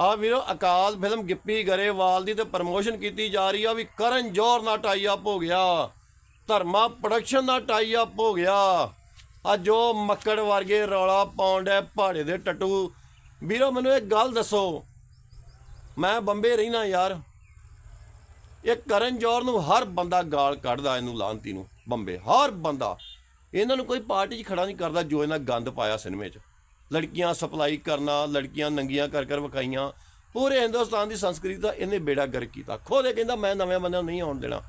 ਆ ਵੀਰੋ, ਅਕਾਲ ਫਿਲਮ ਗਿੱਪੀ ਗਰੇਵਾਲ ਦੀ ਤੇ ਪ੍ਰਮੋਸ਼ਨ ਕੀਤੀ ਜਾ ਰਹੀ ਆ ਵੀ ਕਰਨ ਜੋਰ ਨਾਲ ਟਾਈ ਅਪ ਹੋ ਗਿਆ। ਧਰਮਾ ਪ੍ਰੋਡਕਸ਼ਨ ਦਾ ਟਾਈ ਅਪ ਹੋ ਗਿਆ। ਆ ਜੋ ਮੱਕੜ ਵਰਗੇ ਰੌਲਾ ਪਾਉਂਡ ਹੈ, ਪਹਾੜੇ ਦੇ ਟੱਟੂ। ਵੀਰੋ, ਮੈਨੂੰ ਇੱਕ ਗੱਲ ਦੱਸੋ। ਮੈਂ ਬੰਬੇ ਰਹਿਣਾ ਯਾਰ। ਇਹ ਕਰਨ ਜੋਰ ਨੂੰ ਹਰ ਬੰਦਾ ਗਾਲ ਕੱਢਦਾ, ਇਹਨੂੰ ਲਾਂਤੀ ਨੂੰ। ਬੰਬੇ, ਹਰ ਬੰਦਾ। ਇਹਨਾਂ ਨੂੰ ਕੋਈ ਪਾਰਟੀ 'ਚ ਖੜਾ ਨਹੀਂ ਕਰਦਾ ਜੋ ਇਹਨਾਂ ਗੰਦ ਪਾਇਆ ਸਿਨੇਮੇ 'ਚ। ਲੜਕੀਆਂ ਸਪਲਾਈ ਕਰਨਾ, ਲੜਕੀਆਂ ਨੰਗੀਆਂ ਕਰ ਕਰ ਵਿਖਾਈਆਂ। ਪੂਰੇ ਹਿੰਦੁਸਤਾਨ ਦੀ ਸੰਸਕ੍ਰਿਤੀ ਦਾ ਇਹਨੇ ਬੇੜਾ ਗਰਕ ਕੀਤਾ। ਖੋਦੇ ਕਹਿੰਦਾ, ਮੈਂ ਨਵੇਂ ਬੰਦਿਆਂ ਨੂੰ ਨਹੀਂ ਆਉਣ ਦੇਣਾ।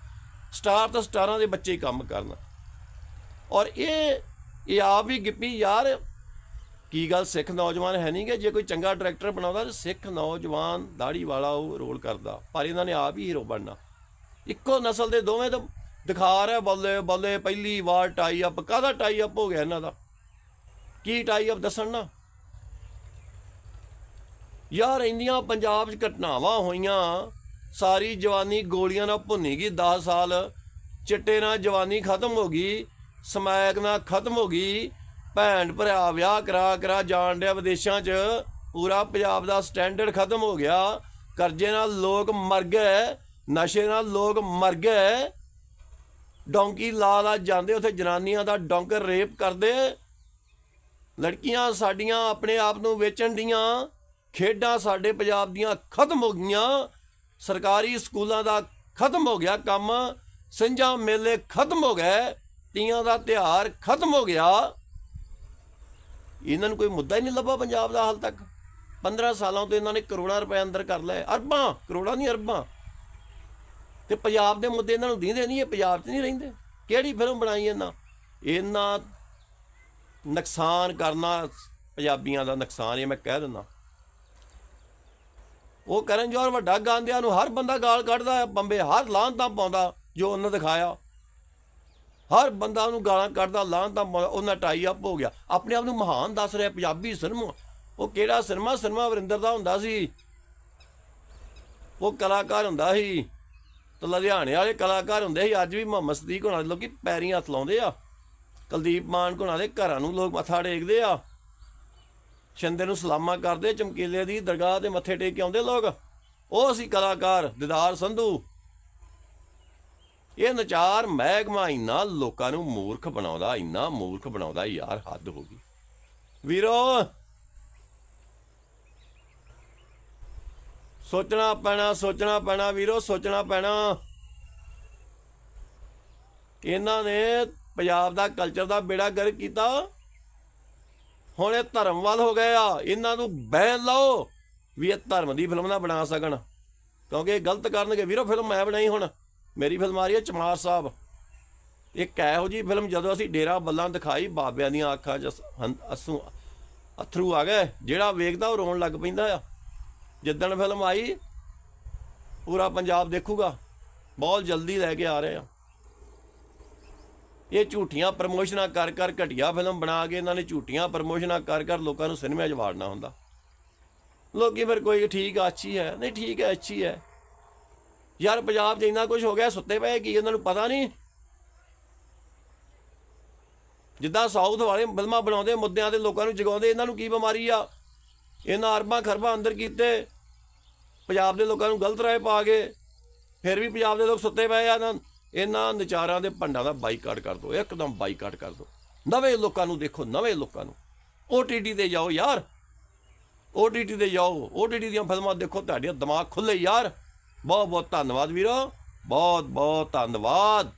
ਸਟਾਰ ਤਾਂ ਸਟਾਰਾਂ ਦੇ ਬੱਚੇ ਹੀ ਕੰਮ ਕਰਨ। ਔਰ ਇਹ ਇਹ ਆਪ ਵੀ ਗਿੱਪੀ, ਯਾਰ, ਕੀ ਗੱਲ ਸਿੱਖ ਨੌਜਵਾਨ ਹੈ ਨਹੀਂ ਕਿ ਜੇ ਕੋਈ ਚੰਗਾ ਡਾਇਰੈਕਟਰ ਬਣਾਉਂਦਾ ਤੇ ਸਿੱਖ ਨੌਜਵਾਨ ਦਾੜੀ ਵਾਲਾ ਉਹ ਰੋਲ ਕਰਦਾ। ਪਰ ਇਹਨਾਂ ਨੇ ਆਪ ਹੀ ਹੀਰੋ ਬਣਨਾ। ਇੱਕੋ ਨਸਲ ਦੇ ਦੋਵੇਂ ਤਾਂ ਦਿਖਾ ਰਿਹਾ ਬੱਲੇ ਬੱਲੇ, ਪਹਿਲੀ ਵਾਰ ਟਾਈ ਅਪ ਕਾਹਦਾ ਟਾਈ ਅਪ ਹੋ ਗਿਆ ਇਹਨਾਂ ਦਾ? ਕੀ ਟਾਈ ਅਪ ਦੱਸਣ ਨਾ? ਯਾਰ ਇੰਨੀਆਂ ਪੰਜਾਬ 'ਚ ਘਟਨਾਵਾਂ ਹੋਈਆਂ, ਸਾਰੀ ਜਵਾਨੀ ਗੋਲੀਆਂ ਨਾਲ ਭੁੰਨੀ ਗਈ 10 ਸਾਲ ਚਿੱਟੇ ਨਾਲ ਜਵਾਨੀ ਖਤਮ ਹੋ ਗਈ, ਸਮੈਕ ਨਾਲ ਖਤਮ ਹੋ ਗਈ, ਭੈਣ ਭਰਾ ਵਿਆਹ ਕਰਾ ਕਰਾ ਜਾਣ ਡਿਆ ਵਿਦੇਸ਼ਾਂ 'ਚ, ਪੂਰਾ ਪੰਜਾਬ ਦਾ ਸਟੈਂਡਰਡ ਖਤਮ ਹੋ ਗਿਆ, ਕਰਜ਼ੇ ਨਾਲ ਲੋਕ ਮਰ ਗਏ, ਨਸ਼ੇ ਨਾਲ ਲੋਕ ਮਰ ਗਏ, ਡੌਂਕੀ ਲਾ ਲਾ ਜਾਂਦੇ, ਉੱਥੇ ਜਨਾਨੀਆਂ ਦਾ ਡੌਂਕਰ ਰੇਪ ਕਰਦੇ ਲੜਕੀਆਂ ਸਾਡੀਆਂ ਆਪਣੇ ਆਪ ਨੂੰ ਵੇਚਣ ਦੀਆਂ, ਖੇਡਾਂ ਸਾਡੇ ਪੰਜਾਬ ਦੀਆਂ ਖਤਮ ਹੋ ਗਈਆਂ, ਸਰਕਾਰੀ ਸਕੂਲਾਂ ਦਾ ਖਤਮ ਹੋ ਗਿਆ ਕੰਮ ਸਿੰਝਾਂ ਮੇਲੇ ਖਤਮ ਹੋ ਗਏ, ਤੀਆਂ ਦਾ ਤਿਉਹਾਰ ਖਤਮ ਹੋ ਗਿਆ। ਇਹਨਾਂ ਨੂੰ ਕੋਈ ਮੁੱਦਾ ਹੀ ਨਹੀਂ ਲੱਭਾ ਪੰਜਾਬ ਦਾ ਹਾਲ ਤੱਕ। 15 ਸਾਲਾਂ ਤੋਂ ਇਹਨਾਂ ਨੇ ਕਰੋੜਾਂ ਰੁਪਏ ਅੰਦਰ ਕਰ ਲਏ, ਅਰਬਾਂ, ਕਰੋੜਾਂ ਨਹੀਂ ਅਰਬਾਂ। ਤੇ ਪੰਜਾਬ ਦੇ ਮੁੱਦੇ ਇਹਨਾਂ ਨੂੰ ਦੀਂਦੇ ਨਹੀਂ, ਇਹ ਪੰਜਾਬ 'ਚ ਨਹੀਂ ਰਹਿੰਦੇ। ਕਿਹੜੀ ਫਿਲਮ ਬਣਾਈ ਇਹਨਾਂ? ਇਹਨਾਂ ਨੁਕਸਾਨ ਕਰਨਾ ਪੰਜਾਬੀਆਂ ਦਾ ਨੁਕਸਾਨ ਇਹ ਮੈਂ ਕਹਿ ਦਿੰਦਾ। ਉਹ ਕਰਨ ਜੋਰ ਵੱਡਾ ਗਾਂਦਿਆਂ ਨੂੰ ਹਰ ਬੰਦਾ ਗਾਲ ਕੱਢਦਾ, ਬੰਬੇ ਹਰ ਲਾਂਤਾਂ ਪਾਉਂਦਾ, ਜੋ ਉਹਨਾਂ ਦਿਖਾਇਆ। ਹਰ ਬੰਦਾ ਉਹਨੂੰ ਗਾਲਾਂ ਕੱਢਦਾ ਲਾਂਤਾਂ ਪਾਉਂਦਾ ਉਹਨਾਂ ਟਾਈ ਅਪ ਹੋ ਗਿਆ। ਆਪਣੇ ਆਪ ਨੂੰ ਮਹਾਨ ਦੱਸ ਰਿਹਾ, ਪੰਜਾਬੀ ਸਿਨੇਮਾ। ਉਹ ਕਿਹੜਾ ਸਿਨੇਮਾ? ਸਿਨੇਮਾ ਵਰਿੰਦਰ ਦਾ ਹੁੰਦਾ ਸੀ। ਉਹ ਕਲਾਕਾਰ ਹੁੰਦਾ ਸੀ। ਤੇ ਲੁਧਿਆਣੇ ਵਾਲੇ ਕਲਾਕਾਰ ਹੁੰਦੇ ਸੀ। ਅੱਜ ਵੀ ਮੁਹੰਮਦ ਸਦੀਕ ਹੋਣਾ ਦੇ ਲੋਕੀ ਪੈਰੀਂ ਹੱਥ ਲਾਉਂਦੇ ਆ। ਕੁਲਦੀਪ ਮਾਨ ਹੋਣਾ ਦੇ ਘਰਾਂ ਨੂੰ ਲੋਕ ਮੱਥਾ ਟੇਕਦੇ ਆ। ਸ਼ੰਦੇ ਨੂੰ ਸਲਾਮਾ ਕਰਦੇ, ਚਮਕੀਲੇ ਦੀ ਦਰਗਾਹ ਤੇ ਮੱਥੇ ਟੇਕ ਕੇ ਆਉਂਦੇ ਲੋਕ। ਉਹ ਸੀ ਕਲਾਕਾਰ ਦਿਦਾਰ ਸੰਧੂ। ਇਹ ਨਚਾਰ ਮਹਿਕਮਾ ਇੰਨਾ ਲੋਕਾਂ ਨੂੰ ਮੂਰਖ ਬਣਾਉਂਦਾ, ਇੰਨਾ ਮੂਰਖ ਬਣਾਉਂਦਾ, ਯਾਰ ਹੱਦ ਹੋ ਗਈ। ਵੀਰੋ, ਸੋਚਣਾ ਪੈਣਾ ਸੋਚਣਾ ਪੈਣਾ ਵੀਰੋ, ਸੋਚਣਾ ਪੈਣਾ। ਇਹਨਾਂ ਨੇ ਪੰਜਾਬ ਦਾ ਕਲਚਰ ਦਾ ਬੇੜਾ ਗਰਕ ਕੀਤਾ। ਹੁਣ ਇਹ ਧਰਮ ਵੱਲ ਹੋ ਗਏ ਆ। ਇਹਨਾਂ ਨੂੰ ਬੈਨ ਲਾਓ ਵੀ ਇਹ ਧਰਮ ਦੀ ਫਿਲਮ ਨਾ ਬਣਾ ਸਕਣ। ਕਿਉਂਕਿ ਇਹ ਗਲਤ ਕਰਨਗੇ। ਵੀਰੋ, ਫਿਲਮ ਮੈਂ ਬਣਾਈ ਹੁਣ। ਮੇਰੀ ਫਿਲਮ ਆ ਰਹੀ ਹੈ ਚਮਾਰ ਸਾਹਿਬ। ਇੱਕ ਇਹੋ ਜੀ ਫਿਲਮ ਜਦੋਂ ਅਸੀਂ ਡੇਰਾ ਬੱਲਾਂ ਦਿਖਾਈ, ਬਾਬਿਆਂ ਦੀਆਂ ਅੱਖਾਂ 'ਚ ਹੰ- ਅਸੂ ਅਥਰੂ ਆ ਗਏ, ਜਿਹੜਾ ਵੇਖਦਾ ਉਹ ਰੋਣ ਲੱਗ ਪੈਂਦਾ ਆ। ਜਿੱਦਣ ਫਿਲਮ ਆਈ, ਪੂਰਾ ਪੰਜਾਬ ਦੇਖੂਗਾ। ਬਹੁਤ ਜਲਦੀ ਲੈ ਕੇ ਆ ਰਹੇ ਆ। ਇਹ ਝੂਠੀਆਂ ਪ੍ਰਮੋਸ਼ਨਾਂ ਕਰ ਕਰ ਘਟੀਆ ਫਿਲਮ ਬਣਾ ਕੇ ਇਹਨਾਂ ਨੇ ਝੂਠੀਆਂ ਪ੍ਰਮੋਸ਼ਨਾਂ ਕਰ ਕਰ ਲੋਕਾਂ ਨੂੰ ਸਿਨੇਮੇ 'ਚ ਵਾੜਨਾ ਹੁੰਦਾ। ਲੋਕੀ ਫਿਰ ਕੋਈ ਠੀਕ ਆ ਅੱਛੀ ਹੈ, ਨਹੀਂ ਠੀਕ ਹੈ, ਅੱਛੀ ਹੈ। ਯਾਰ ਪੰਜਾਬ 'ਚ ਇੰਨਾ ਕੁਝ ਹੋ ਗਿਆ, ਸੁੱਤੇ ਪਏ ਕੀ ਇਹਨਾਂ ਨੂੰ ਪਤਾ ਨਹੀਂ? ਜਿੱਦਾਂ ਸਾਊਥ ਵਾਲੇ ਫਿਲਮਾਂ ਬਣਾਉਂਦੇ, ਮੁੱਦਿਆਂ ਤੇ ਲੋਕਾਂ ਨੂੰ ਜਗਾਉਂਦੇ, ਇਹਨਾਂ ਨੂੰ ਕੀ ਬਿਮਾਰੀ ਆ? ਇਹਨਾਂ ਅਰਬਾਂ ਖਰਬਾਂ ਅੰਦਰ ਕੀਤੇ, ਪੰਜਾਬ ਦੇ ਲੋਕਾਂ ਨੂੰ ਗਲਤ ਰਾਏ ਪਾ ਕੇ, ਫਿਰ ਵੀ ਪੰਜਾਬ ਦੇ ਲੋਕ ਸੁੱਤੇ ਪਏ ਆ, ਇਹਨਾਂ ਇਹਨਾਂ ਨਚਾਰਾਂ ਦੇ ਭੰਡਾਂ ਦਾ ਬਾਈਕਾਟ ਕਰ ਦਿਓ, ਇੱਕਦਮ ਬਾਈਕਾਟ ਕਰ ਦਿਓ। ਨਵੇਂ ਲੋਕਾਂ ਨੂੰ ਦੇਖੋ, ਨਵੇਂ ਲੋਕਾਂ ਨੂੰ। OTT ਤੇ ਜਾਓ ਯਾਰ। OTT ਤੇ ਜਾਓ OTT ਦੀਆਂ ਫਿਲਮਾਂ ਦੇਖੋ, ਤੁਹਾਡੇ ਦਿਮਾਗ ਖੁੱਲੇ ਯਾਰ। ਬਹੁਤ ਬਹੁਤ ਧੰਨਵਾਦ ਵੀਰੋ ਬਹੁਤ ਬਹੁਤ ਧੰਨਵਾਦ।